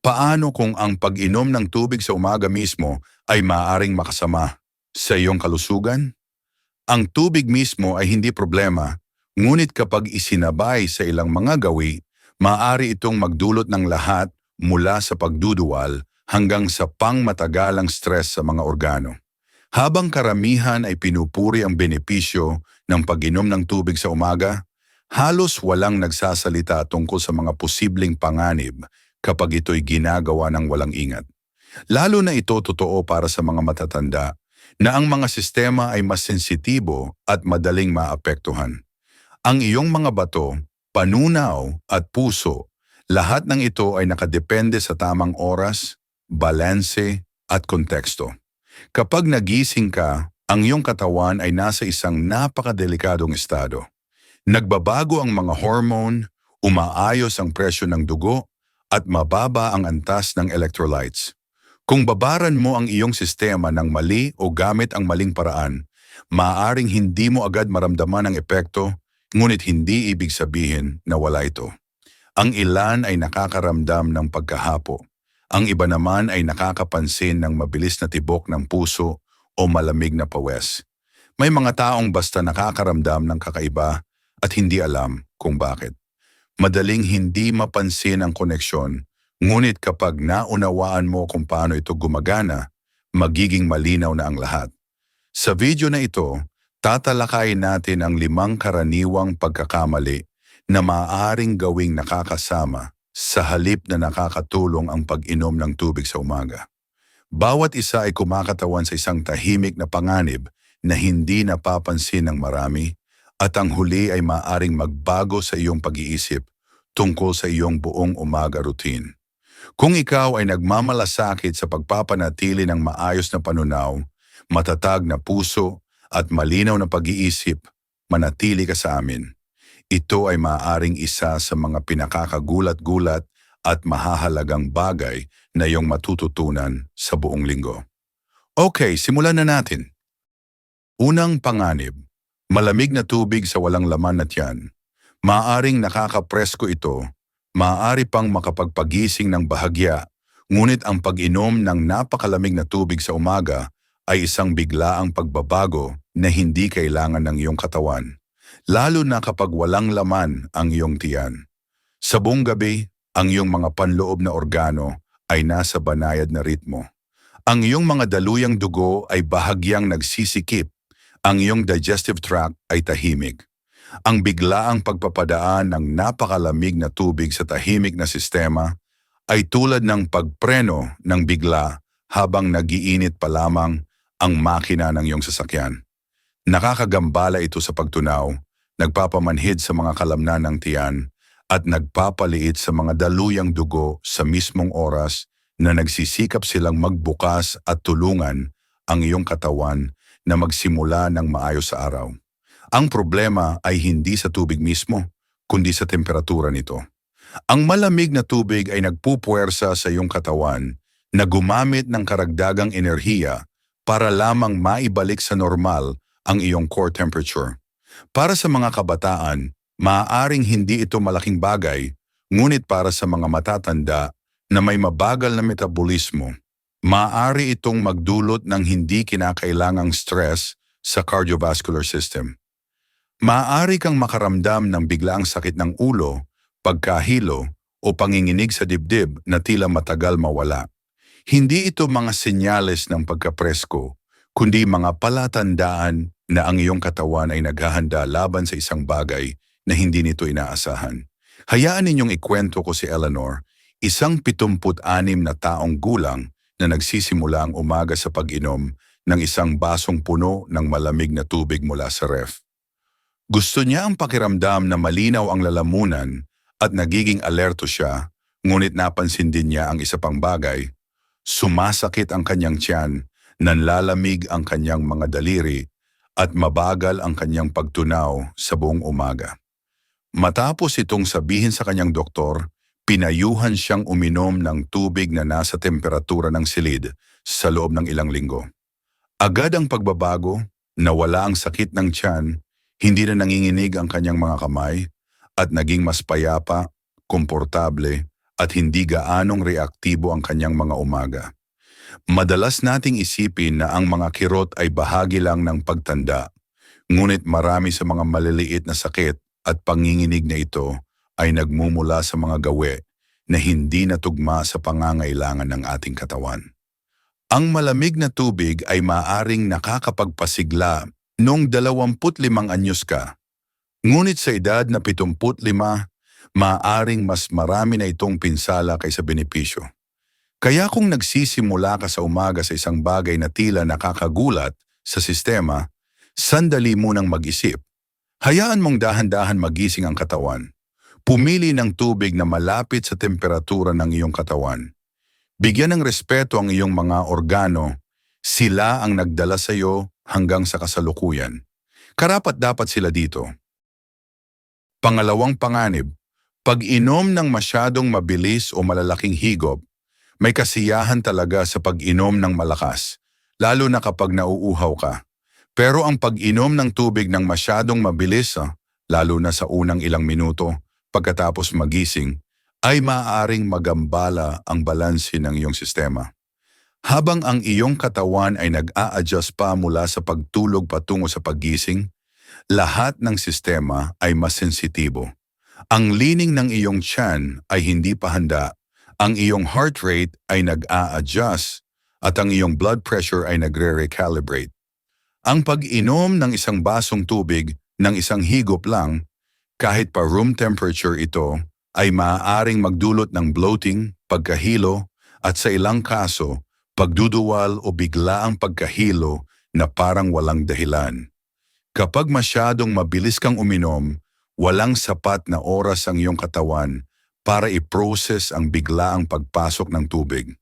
Paano kung ang pag-inom ng tubig sa umaga mismo ay maaaring makasama sa iyong kalusugan? Ang tubig mismo ay hindi problema, ngunit kapag isinabay sa ilang mga gawi, maaari itong magdulot ng lahat mula sa pagduduwal hanggang sa pangmatagalang stress sa mga organo. Habang karamihan ay pinupuri ang benepisyo ng pag-inom ng tubig sa umaga, halos walang nagsasalita tungkol sa mga posibleng panganib kapag ito'y ginagawa ng walang ingat. Lalo na ito totoo para sa mga matatanda na ang mga sistema ay mas sensitibo at madaling maapektuhan. Ang iyong mga bato, panunaw at puso, lahat ng ito ay nakadepende sa tamang oras, balanse at konteksto. Kapag nagising ka, ang iyong katawan ay nasa isang napakadelikadong estado. Nagbabago ang mga hormone, umaayos ang presyo ng dugo, at mababa ang antas ng electrolytes. Kung babaran mo ang iyong sistema ng mali o gamit ang maling paraan, maaaring hindi mo agad maramdaman ang epekto, ngunit hindi ibig sabihin na wala ito. Ang ilan ay nakakaramdam ng pagkahapo. Ang iba naman ay nakakapansin ng mabilis na tibok ng puso o malamig na pawes. May mga taong basta nakakaramdam ng kakaiba at hindi alam kung bakit. Madaling hindi mapansin ang koneksyon, ngunit kapag naunawaan mo kung paano ito gumagana, magiging malinaw na ang lahat. Sa video na ito, tatalakayin natin ang limang karaniwang pagkakamali na maaaring gawing nakakasama sa halip na nakakatulong ang pag-inom ng tubig sa umaga. Bawat isa ay kumakatawan sa isang tahimik na panganib na hindi napapansin ng marami at ang huli ay maaring magbago sa iyong pag-iisip tungkol sa iyong buong umaga routine. Kung ikaw ay nagmamalasakit sa pagpapanatili ng maayos na panunaw, matatag na puso at malinaw na pag-iisip, manatili ka sa amin. Ito ay maaaring isa sa mga pinakakagulat-gulat at mahahalagang bagay na iyong matututunan sa buong linggo. Okay, simulan na natin. Unang panganib, malamig na tubig sa walang laman na tiyan. Maaring nakakapresko ito, maaari pang makapagpagising ng bahagya, ngunit ang pag-inom ng napakalamig na tubig sa umaga ay isang biglaang pagbabago na hindi kailangan ng iyong katawan, lalo na kapag walang laman ang iyong tiyan. Sa buong gabi, ang iyong mga panloob na organo ay nasa banayad na ritmo. Ang iyong mga daluyang dugo ay bahagyang nagsisikip ang iyong digestive tract ay tahimik. Ang biglaang pagpapadaan ng napakalamig na tubig sa tahimik na sistema ay tulad ng pagpreno ng bigla habang nagiinit pa lamang ang makina ng iyong sasakyan. Nakakagambala ito sa pagtunaw, nagpapamanhid sa mga kalamnan ng tiyan, at nagpapaliit sa mga daluyang dugo sa mismong oras na nagsisikap silang magbukas at tulungan ang iyong katawan na magsimula ng maayos sa araw. Ang problema ay hindi sa tubig mismo, kundi sa temperatura nito. Ang malamig na tubig ay nagpupuwersa sa iyong katawan na gumamit ng karagdagang enerhiya para lamang maibalik sa normal ang iyong core temperature. Para sa mga kabataan, maaaring hindi ito malaking bagay, ngunit para sa mga matatanda na may mabagal na metabolismo, maaari itong magdulot ng hindi kinakailangang stress sa cardiovascular system. Maaari kang makaramdam ng biglaang sakit ng ulo, pagkahilo o panginginig sa dibdib na tila matagal mawala. Hindi ito mga senyales ng pagkapresko, kundi mga palatandaan na ang iyong katawan ay naghahanda laban sa isang bagay na hindi nito inaasahan. Hayaan ninyong ikwento ko si Eleanor, isang 76 na taong gulang na nagsisimula ang umaga sa pag-inom ng isang basong puno ng malamig na tubig mula sa ref. Gusto niya ang pakiramdam na malinaw ang lalamunan at nagiging alerto siya, ngunit napansin din niya ang isa pang bagay. Sumasakit ang kanyang tiyan, nanlalamig ang kanyang mga daliri, at mabagal ang kanyang pagtunaw sa buong umaga. Matapos itong sabihin sa kanyang doktor, pinayuhan siyang uminom ng tubig na nasa temperatura ng silid sa loob ng ilang linggo. Agad ang pagbabago, nawala ang sakit ng tiyan, hindi na nanginginig ang kanyang mga kamay, at naging mas payapa, komportable, at hindi gaanong reaktibo ang kanyang mga umaga. Madalas nating isipin na ang mga kirot ay bahagi lang ng pagtanda, ngunit marami sa mga maliliit na sakit at panginginig na ito ay nagmumula sa mga gawe na hindi natugma sa pangangailangan ng ating katawan. Ang malamig na tubig ay maaring nakakapagpasigla noong 25 anyos ka. Ngunit sa edad na 75, maaring mas marami na itong pinsala kaysa benepisyo. Kaya kung nagsisimula ka sa umaga sa isang bagay na tila nakakagulat sa sistema, sandali munang mag-isip. Hayaan mong dahan-dahan magising ang katawan. Pumili ng tubig na malapit sa temperatura ng iyong katawan. Bigyan ng respeto ang iyong mga organo. Sila ang nagdala sa iyo hanggang sa kasalukuyan. Karapat dapat sila dito. Pangalawang panganib, pag-inom ng masyadong mabilis o malalaking higop, may kasiyahan talaga sa pag-inom ng malakas, lalo na kapag nauuhaw ka. Pero ang pag-inom ng tubig ng masyadong mabilis, ah, lalo na sa unang ilang minuto, pagkatapos magising, ay maaaring magambala ang balanse ng iyong sistema. Habang ang iyong katawan ay nag-a-adjust pa mula sa pagtulog patungo sa paggising, lahat ng sistema ay mas sensitibo. Ang lining ng iyong tiyan ay hindi pa handa, ang iyong heart rate ay nag-a-adjust, at ang iyong blood pressure ay nagre-recalibrate. Ang pag-inom ng isang basong tubig ng isang higop lang, kahit pa room temperature ito, ay maaaring magdulot ng bloating, pagkahilo, at sa ilang kaso, pagduduwal o biglaang pagkahilo na parang walang dahilan. Kapag masyadong mabilis kang uminom, walang sapat na oras ang iyong katawan para i-process ang biglaang pagpasok ng tubig.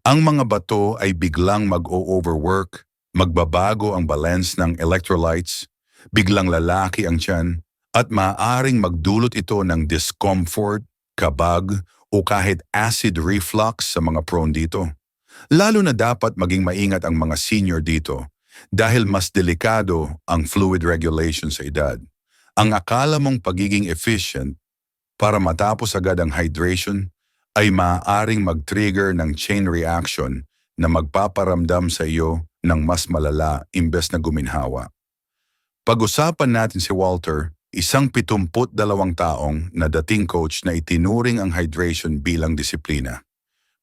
Ang mga bato ay biglang mag-o-overwork, magbabago ang balance ng electrolytes, biglang lalaki ang tiyan, at maaaring magdulot ito ng discomfort, kabag, o kahit acid reflux sa mga prone dito. Lalo na dapat maging maingat ang mga senior dito dahil mas delikado ang fluid regulation sa edad. Ang akala mong pagiging efficient para matapos agad ang hydration ay maaaring mag-trigger ng chain reaction na magpaparamdam sa iyo ng mas malala imbes na guminhawa. Pag-usapan natin si Walter, isang 72 taong na dating coach na itinuring ang hydration bilang disiplina.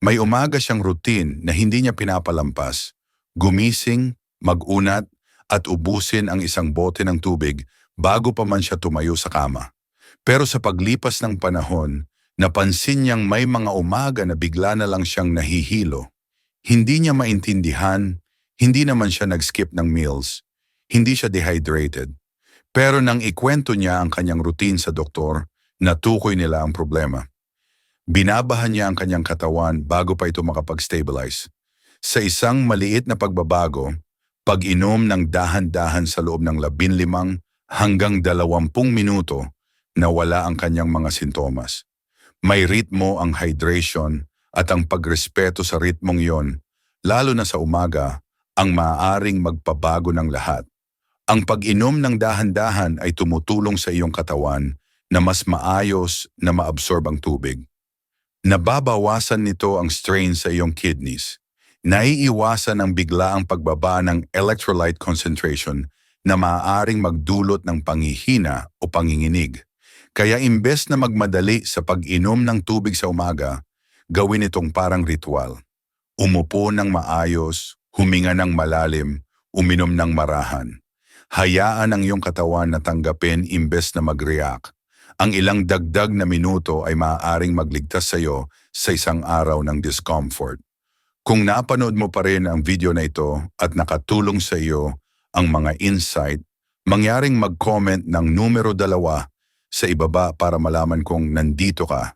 May umaga siyang routine na hindi niya pinapalampas. Gumising, mag-unat, at ubusin ang isang bote ng tubig bago pa man siya tumayo sa kama. Pero sa paglipas ng panahon, napansin niyang may mga umaga na bigla na lang siyang nahihilo. Hindi niya maintindihan, hindi naman siya nag-skip ng meals, hindi siya dehydrated. Pero nang ikwento niya ang kanyang routine sa doktor, natukoy nila ang problema. Binabahan niya ang kanyang katawan bago pa ito makapag-stabilize. Sa isang maliit na pagbabago, pag-inom ng dahan-dahan sa loob ng 15 hanggang 20 minuto, nawala ang kanyang mga sintomas. May ritmo ang hydration at ang pagrespeto sa ritmong yon, lalo na sa umaga, ang maaaring magpabago ng lahat. Ang pag-inom ng dahan-dahan ay tumutulong sa iyong katawan na mas maayos na maabsorb ang tubig. Nababawasan nito ang strain sa iyong kidneys. Naiiwasan ang biglaang pagbaba ng electrolyte concentration na maaaring magdulot ng panghihina o panginginig. Kaya imbes na magmadali sa pag-inom ng tubig sa umaga, gawin itong parang ritual. Umupo ng maayos, huminga ng malalim, uminom ng marahan. Hayaan ang iyong katawan na tanggapin imbes na mag-react. Ang ilang dagdag na minuto ay maaaring magligtas sa iyo sa isang araw ng discomfort. Kung napanood mo pa rin ang video na ito at nakatulong sa iyo ang mga insight, mangyaring mag-comment ng numero dalawa sa ibaba para malaman kung nandito ka.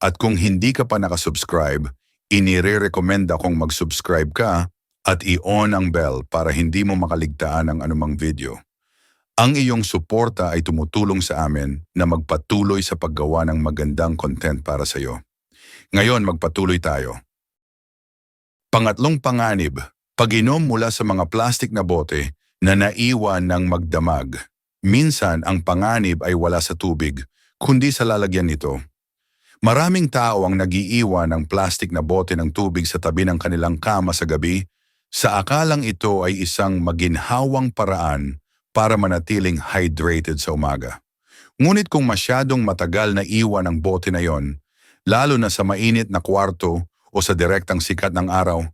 At kung hindi ka pa nakasubscribe, inire-recommenda kong mag-subscribe ka at i-on ang bell para hindi mo makaligtaan ng anumang video. Ang iyong suporta ay tumutulong sa amin na magpatuloy sa paggawa ng magandang content para sa iyo. Ngayon magpatuloy tayo. Pangatlong panganib, pag-inom mula sa mga plastik na bote na naiwan ng magdamag. Minsan ang panganib ay wala sa tubig, kundi sa lalagyan nito. Maraming tao ang nagiiwan ng plastic na bote ng tubig sa tabi ng kanilang kama sa gabi sa akalang ito ay isang maginhawang paraan para manatiling hydrated sa umaga. Ngunit kung masyadong matagal na iwan ang bote na yon, lalo na sa mainit na kwarto o sa direktang sikat ng araw,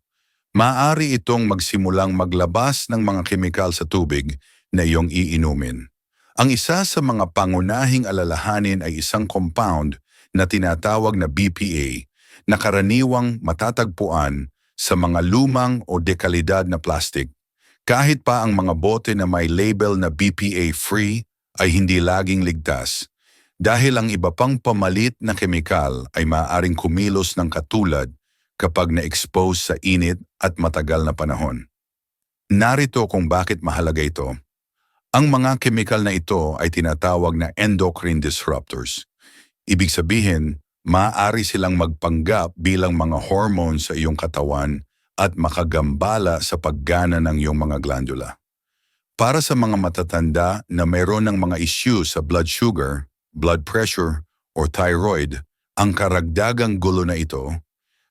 maaari itong magsimulang maglabas ng mga kemikal sa tubig na iyong iinumin. Ang isa sa mga pangunahing alalahanin ay isang compound na tinatawag na BPA na karaniwang matatagpuan sa mga lumang o dekalidad na plastic. Kahit pa ang mga bote na may label na BPA-free ay hindi laging ligtas dahil ang iba pang pamalit na kemikal ay maaaring kumilos ng katulad kapag na-expose sa init at matagal na panahon. Narito kung bakit mahalaga ito. Ang mga kemikal na ito ay tinatawag na endocrine disruptors. Ibig sabihin, maaari silang magpanggap bilang mga hormones sa iyong katawan at makagambala sa paggana ng iyong mga glandula. Para sa mga matatanda na mayroon ng mga issues sa blood sugar, blood pressure, or thyroid, ang karagdagang gulo na ito,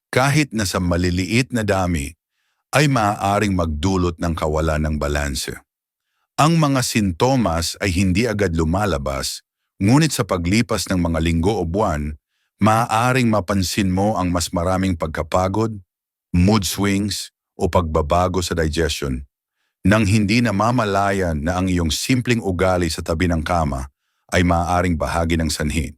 kahit na sa maliliit na dami, ay maaaring magdulot ng kawalan ng balanse. Ang mga sintomas ay hindi agad lumalabas Ngunit sa paglipas ng mga linggo o buwan, maaaring mapansin mo ang mas maraming pagkapagod, mood swings o pagbabago sa digestion nang hindi namamalayan na ang iyong simpleng ugali sa tabi ng kama ay maaaring bahagi ng sanhi.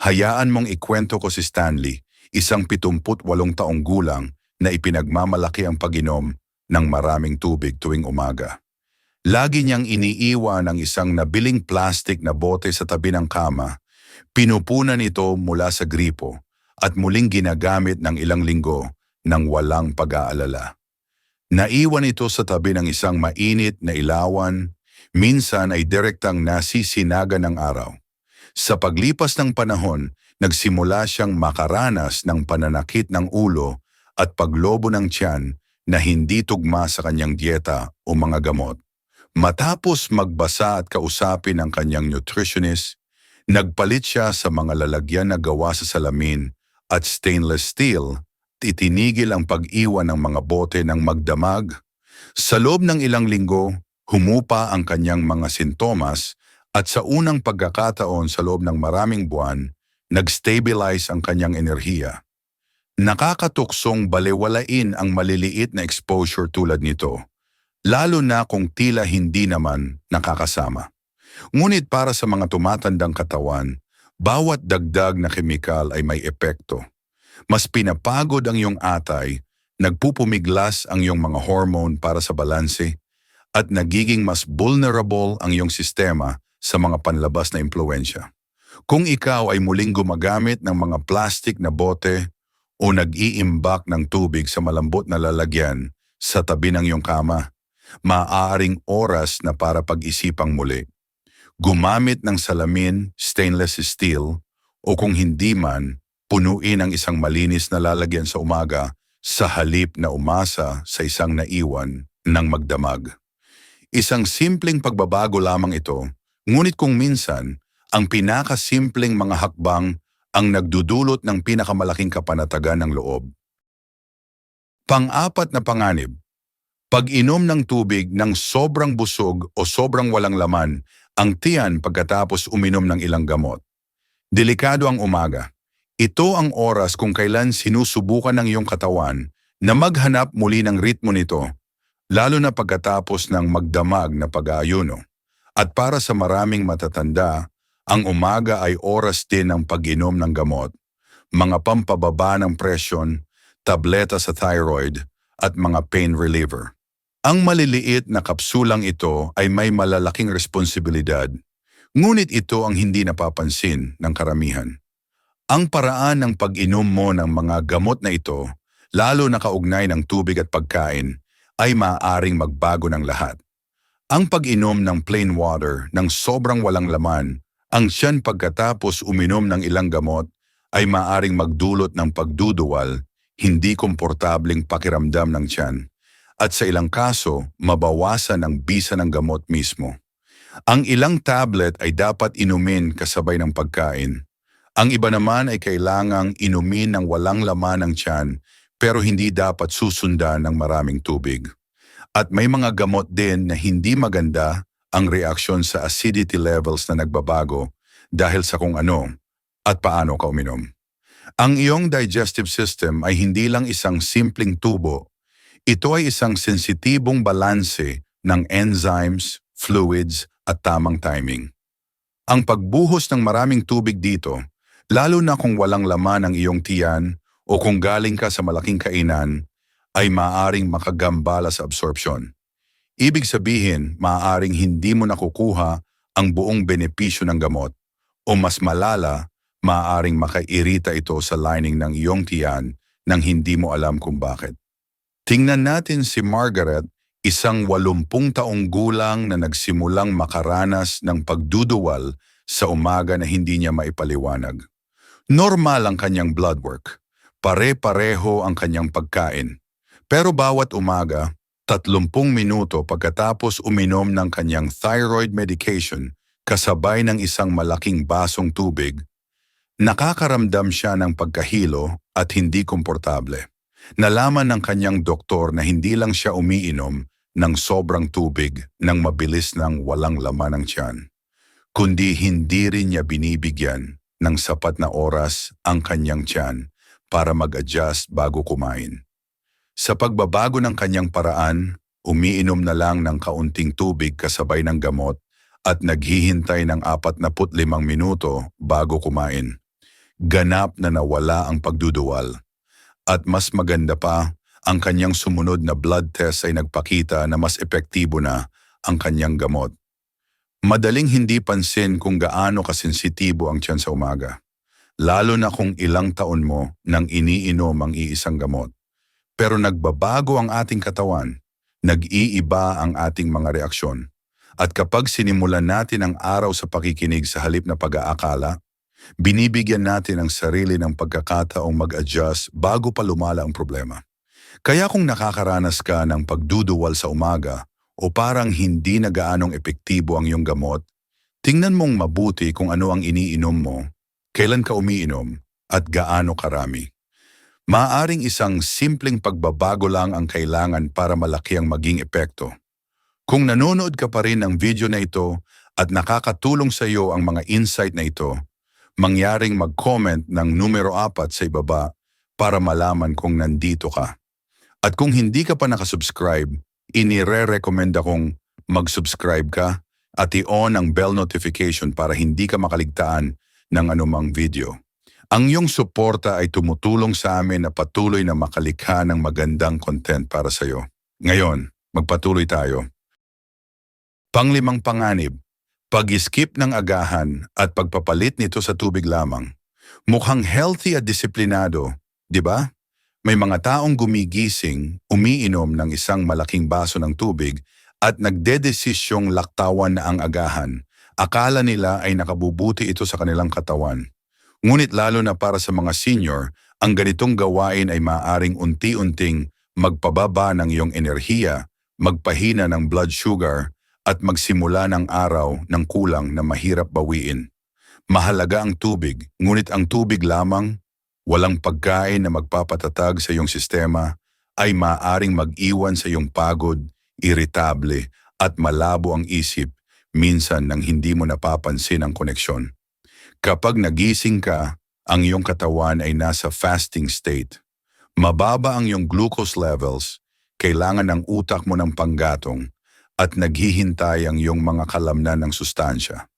Hayaan mong ikwento ko si Stanley, isang 78 taong gulang na ipinagmamalaki ang pag-inom ng maraming tubig tuwing umaga. Lagi niyang iniiwan ang isang nabiling plastic na bote sa tabi ng kama. Pinupunan ito mula sa gripo at muling ginagamit ng ilang linggo nang walang pag-aalala. Naiwan ito sa tabi ng isang mainit na ilawan, minsan ay direktang nasisinaga ng araw. Sa paglipas ng panahon, nagsimula siyang makaranas ng pananakit ng ulo at paglobo ng tiyan na hindi tugma sa kanyang dieta o mga gamot. Matapos magbasa at kausapin ang kanyang nutritionist, nagpalit siya sa mga lalagyan na gawa sa salamin at stainless steel itinigil ang pag-iwan ng mga bote ng magdamag. Sa loob ng ilang linggo, humupa ang kanyang mga sintomas at sa unang pagkakataon sa loob ng maraming buwan, nag-stabilize ang kanyang enerhiya. Nakakatuksong balewalain ang maliliit na exposure tulad nito lalo na kung tila hindi naman nakakasama. Ngunit para sa mga tumatandang katawan, bawat dagdag na kemikal ay may epekto. Mas pinapagod ang iyong atay, nagpupumiglas ang iyong mga hormone para sa balanse, at nagiging mas vulnerable ang iyong sistema sa mga panlabas na impluensya. Kung ikaw ay muling gumagamit ng mga plastic na bote o nag-iimbak ng tubig sa malambot na lalagyan sa tabi ng iyong kama, maaaring oras na para pag-isipang muli. Gumamit ng salamin, stainless steel, o kung hindi man, punuin ang isang malinis na lalagyan sa umaga sa halip na umasa sa isang naiwan ng magdamag. Isang simpleng pagbabago lamang ito, ngunit kung minsan, ang pinakasimpleng mga hakbang ang nagdudulot ng pinakamalaking kapanatagan ng loob. Pang-apat na panganib, pag-inom ng tubig ng sobrang busog o sobrang walang laman ang tiyan pagkatapos uminom ng ilang gamot. Delikado ang umaga. Ito ang oras kung kailan sinusubukan ng iyong katawan na maghanap muli ng ritmo nito, lalo na pagkatapos ng magdamag na pag-aayuno. At para sa maraming matatanda, ang umaga ay oras din ng pag-inom ng gamot, mga pampababa ng presyon, tableta sa thyroid, at mga pain reliever. Ang maliliit na kapsulang ito ay may malalaking responsibilidad, ngunit ito ang hindi napapansin ng karamihan. Ang paraan ng pag-inom mo ng mga gamot na ito, lalo na kaugnay ng tubig at pagkain, ay maaaring magbago ng lahat. Ang pag-inom ng plain water ng sobrang walang laman, ang siyan pagkatapos uminom ng ilang gamot, ay maaaring magdulot ng pagduduwal, hindi komportabling pakiramdam ng tiyan at sa ilang kaso, mabawasan ang bisa ng gamot mismo. Ang ilang tablet ay dapat inumin kasabay ng pagkain. Ang iba naman ay kailangang inumin ng walang laman ng tiyan pero hindi dapat susundan ng maraming tubig. At may mga gamot din na hindi maganda ang reaksyon sa acidity levels na nagbabago dahil sa kung ano at paano ka uminom. Ang iyong digestive system ay hindi lang isang simpleng tubo. Ito ay isang sensitibong balanse ng enzymes, fluids at tamang timing. Ang pagbuhos ng maraming tubig dito, lalo na kung walang laman ang iyong tiyan o kung galing ka sa malaking kainan, ay maaring makagambala sa absorption. Ibig sabihin, maaaring hindi mo nakukuha ang buong benepisyo ng gamot o mas malala, maaaring makairita ito sa lining ng iyong tiyan nang hindi mo alam kung bakit. Tingnan natin si Margaret, isang walumpung taong gulang na nagsimulang makaranas ng pagduduwal sa umaga na hindi niya maipaliwanag. Normal ang kanyang blood work. Pare-pareho ang kanyang pagkain. Pero bawat umaga, 30 minuto pagkatapos uminom ng kanyang thyroid medication kasabay ng isang malaking basong tubig, nakakaramdam siya ng pagkahilo at hindi komportable. Nalaman ng kanyang doktor na hindi lang siya umiinom ng sobrang tubig ng mabilis ng walang laman ng tiyan, kundi hindi rin niya binibigyan ng sapat na oras ang kanyang tiyan para mag-adjust bago kumain. Sa pagbabago ng kanyang paraan, umiinom na lang ng kaunting tubig kasabay ng gamot at naghihintay ng 45 minuto bago kumain. Ganap na nawala ang pagduduwal. At mas maganda pa, ang kanyang sumunod na blood test ay nagpakita na mas epektibo na ang kanyang gamot. Madaling hindi pansin kung gaano kasensitibo ang tiyan sa umaga, lalo na kung ilang taon mo nang iniinom ang iisang gamot. Pero nagbabago ang ating katawan, nag-iiba ang ating mga reaksyon. At kapag sinimulan natin ang araw sa pakikinig sa halip na pag-aakala, binibigyan natin ang sarili ng pagkakataong mag-adjust bago pa lumala ang problema. Kaya kung nakakaranas ka ng pagduduwal sa umaga o parang hindi na gaanong epektibo ang iyong gamot, tingnan mong mabuti kung ano ang iniinom mo, kailan ka umiinom, at gaano karami. Maaring isang simpleng pagbabago lang ang kailangan para malaki ang maging epekto. Kung nanonood ka pa rin ng video na ito at nakakatulong sa iyo ang mga insight na ito, mangyaring mag-comment ng numero 4 sa ibaba para malaman kung nandito ka. At kung hindi ka pa nakasubscribe, inire-recommend akong mag-subscribe ka at i-on ang bell notification para hindi ka makaligtaan ng anumang video. Ang iyong suporta ay tumutulong sa amin na patuloy na makalikha ng magandang content para sa iyo. Ngayon, magpatuloy tayo. Panglimang panganib, pag-skip ng agahan at pagpapalit nito sa tubig lamang. Mukhang healthy at disiplinado, di ba? May mga taong gumigising, umiinom ng isang malaking baso ng tubig at nagdedesisyong laktawan na ang agahan. Akala nila ay nakabubuti ito sa kanilang katawan. Ngunit lalo na para sa mga senior, ang ganitong gawain ay maaring unti-unting magpababa ng iyong enerhiya, magpahina ng blood sugar, at magsimula ng araw ng kulang na mahirap bawiin. Mahalaga ang tubig, ngunit ang tubig lamang, walang pagkain na magpapatatag sa iyong sistema, ay maaring mag-iwan sa iyong pagod, iritable, at malabo ang isip, minsan nang hindi mo napapansin ang koneksyon. Kapag nagising ka, ang iyong katawan ay nasa fasting state. Mababa ang iyong glucose levels, kailangan ng utak mo ng panggatong, at naghihintay ang iyong mga kalamnan ng sustansya.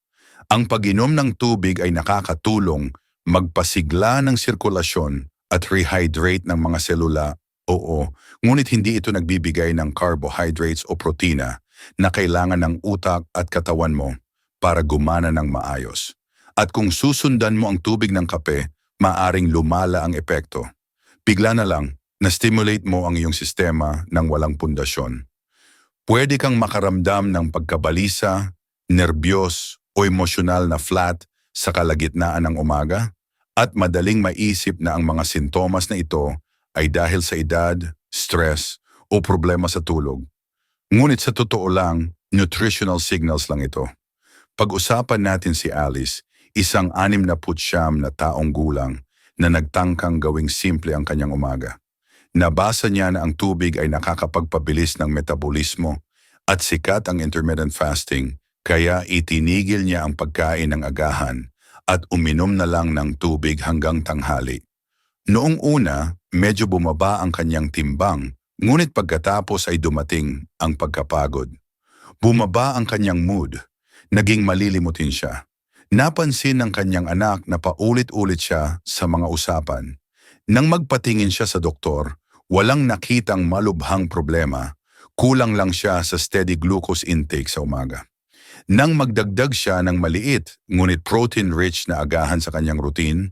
Ang pag-inom ng tubig ay nakakatulong magpasigla ng sirkulasyon at rehydrate ng mga selula, oo, ngunit hindi ito nagbibigay ng carbohydrates o protina na kailangan ng utak at katawan mo para gumana ng maayos. At kung susundan mo ang tubig ng kape, maaring lumala ang epekto. Bigla na lang, na-stimulate mo ang iyong sistema ng walang pundasyon. Pwede kang makaramdam ng pagkabalisa, nerbiyos o emosyonal na flat sa kalagitnaan ng umaga at madaling maisip na ang mga sintomas na ito ay dahil sa edad, stress o problema sa tulog. Ngunit sa totoo lang, nutritional signals lang ito. Pag-usapan natin si Alice, isang anim na putsyam na taong gulang na nagtangkang gawing simple ang kanyang umaga. Nabasa niya na ang tubig ay nakakapagpabilis ng metabolismo at sikat ang intermittent fasting kaya itinigil niya ang pagkain ng agahan at uminom na lang ng tubig hanggang tanghali. Noong una, medyo bumaba ang kanyang timbang, ngunit pagkatapos ay dumating ang pagkapagod. Bumaba ang kanyang mood, naging malilimutin siya. Napansin ng kanyang anak na paulit-ulit siya sa mga usapan. Nang magpatingin siya sa doktor, walang nakitang malubhang problema. Kulang lang siya sa steady glucose intake sa umaga. Nang magdagdag siya ng maliit ngunit protein-rich na agahan sa kanyang routine,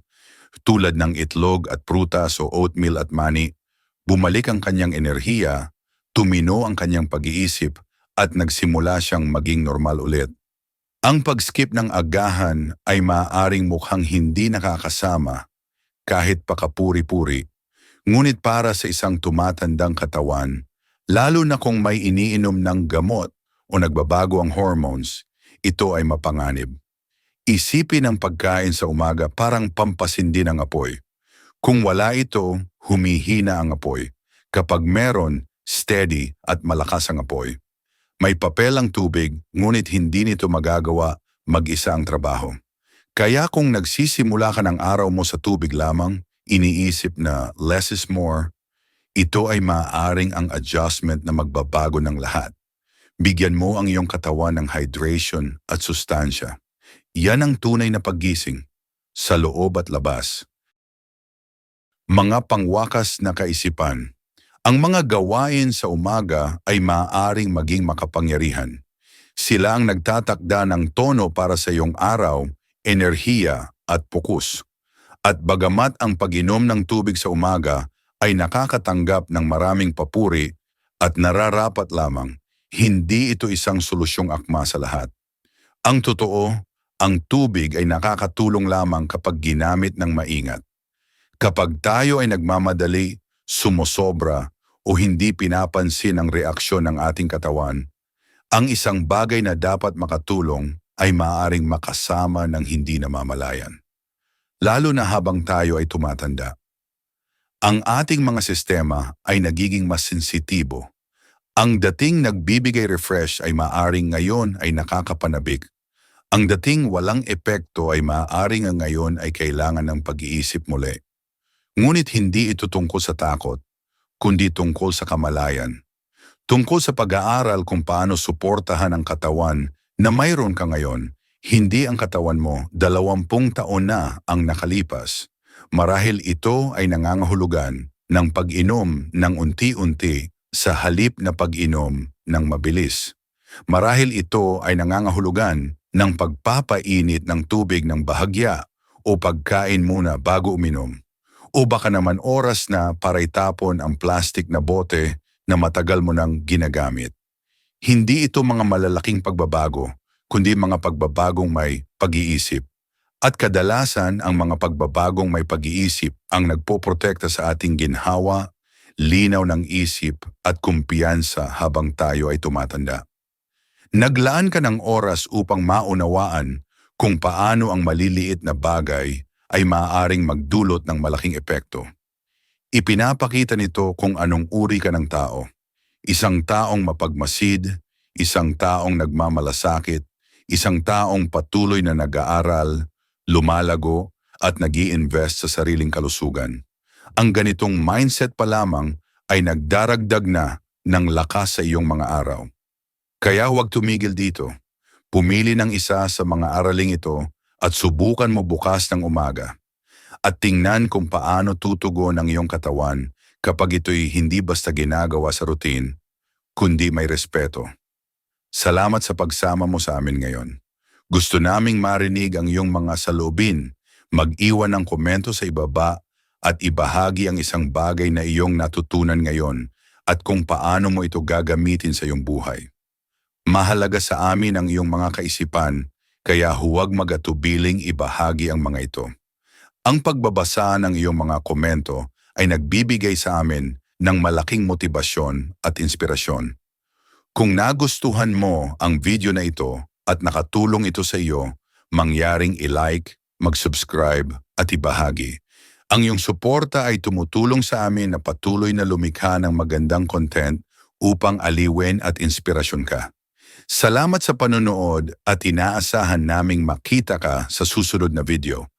tulad ng itlog at prutas o oatmeal at mani, bumalik ang kanyang enerhiya, tumino ang kanyang pag-iisip at nagsimula siyang maging normal ulit. Ang pag-skip ng agahan ay maaaring mukhang hindi nakakasama kahit pakapuri-puri, ngunit para sa isang tumatandang katawan, lalo na kung may iniinom ng gamot o nagbabago ang hormones, ito ay mapanganib. Isipin ang pagkain sa umaga parang pampasindi ng apoy. Kung wala ito, humihina ang apoy. Kapag meron, steady at malakas ang apoy. May papel ang tubig, ngunit hindi nito magagawa mag-isa ang trabaho. Kaya kung nagsisimula ka ng araw mo sa tubig lamang, iniisip na less is more, ito ay maaaring ang adjustment na magbabago ng lahat. Bigyan mo ang iyong katawan ng hydration at sustansya. Yan ang tunay na paggising, sa loob at labas. Mga pangwakas na kaisipan. Ang mga gawain sa umaga ay maaaring maging makapangyarihan. Sila ang nagtatakda ng tono para sa iyong araw, enerhiya at pokus. At bagamat ang pag-inom ng tubig sa umaga ay nakakatanggap ng maraming papuri at nararapat lamang, hindi ito isang solusyong akma sa lahat. Ang totoo, ang tubig ay nakakatulong lamang kapag ginamit ng maingat. Kapag tayo ay nagmamadali, sumosobra o hindi pinapansin ang reaksyon ng ating katawan, ang isang bagay na dapat makatulong ay maaaring makasama ng hindi namamalayan. Lalo na habang tayo ay tumatanda. Ang ating mga sistema ay nagiging mas sensitibo. Ang dating nagbibigay refresh ay maaring ngayon ay nakakapanabik. Ang dating walang epekto ay maaring ngayon ay kailangan ng pag-iisip muli. Ngunit hindi ito tungkol sa takot, kundi tungkol sa kamalayan. Tungkol sa pag-aaral kung paano suportahan ang katawan na mayroon ka ngayon, hindi ang katawan mo dalawampung taon na ang nakalipas. Marahil ito ay nangangahulugan ng pag-inom ng unti-unti sa halip na pag-inom ng mabilis. Marahil ito ay nangangahulugan ng pagpapainit ng tubig ng bahagya o pagkain muna bago uminom. O baka naman oras na para itapon ang plastic na bote na matagal mo nang ginagamit. Hindi ito mga malalaking pagbabago, kundi mga pagbabagong may pag-iisip. At kadalasan ang mga pagbabagong may pag-iisip ang nagpoprotekta sa ating ginhawa, linaw ng isip at kumpiyansa habang tayo ay tumatanda. Naglaan ka ng oras upang maunawaan kung paano ang maliliit na bagay ay maaaring magdulot ng malaking epekto. Ipinapakita nito kung anong uri ka ng tao. Isang taong mapagmasid, isang taong nagmamalasakit, isang taong patuloy na nag-aaral, lumalago at nag invest sa sariling kalusugan. Ang ganitong mindset pa lamang ay nagdaragdag na ng lakas sa iyong mga araw. Kaya huwag tumigil dito. Pumili ng isa sa mga araling ito at subukan mo bukas ng umaga at tingnan kung paano tutugon ang iyong katawan kapag ito'y hindi basta ginagawa sa routine, kundi may respeto. Salamat sa pagsama mo sa amin ngayon. Gusto naming marinig ang iyong mga saloobin, mag-iwan ng komento sa ibaba at ibahagi ang isang bagay na iyong natutunan ngayon at kung paano mo ito gagamitin sa iyong buhay. Mahalaga sa amin ang iyong mga kaisipan, kaya huwag magatubiling ibahagi ang mga ito. Ang pagbabasa ng iyong mga komento ay nagbibigay sa amin ng malaking motibasyon at inspirasyon. Kung nagustuhan mo ang video na ito at nakatulong ito sa iyo, mangyaring i-like, mag-subscribe at ibahagi. Ang iyong suporta ay tumutulong sa amin na patuloy na lumikha ng magandang content upang aliwin at inspirasyon ka. Salamat sa panonood at inaasahan naming makita ka sa susunod na video.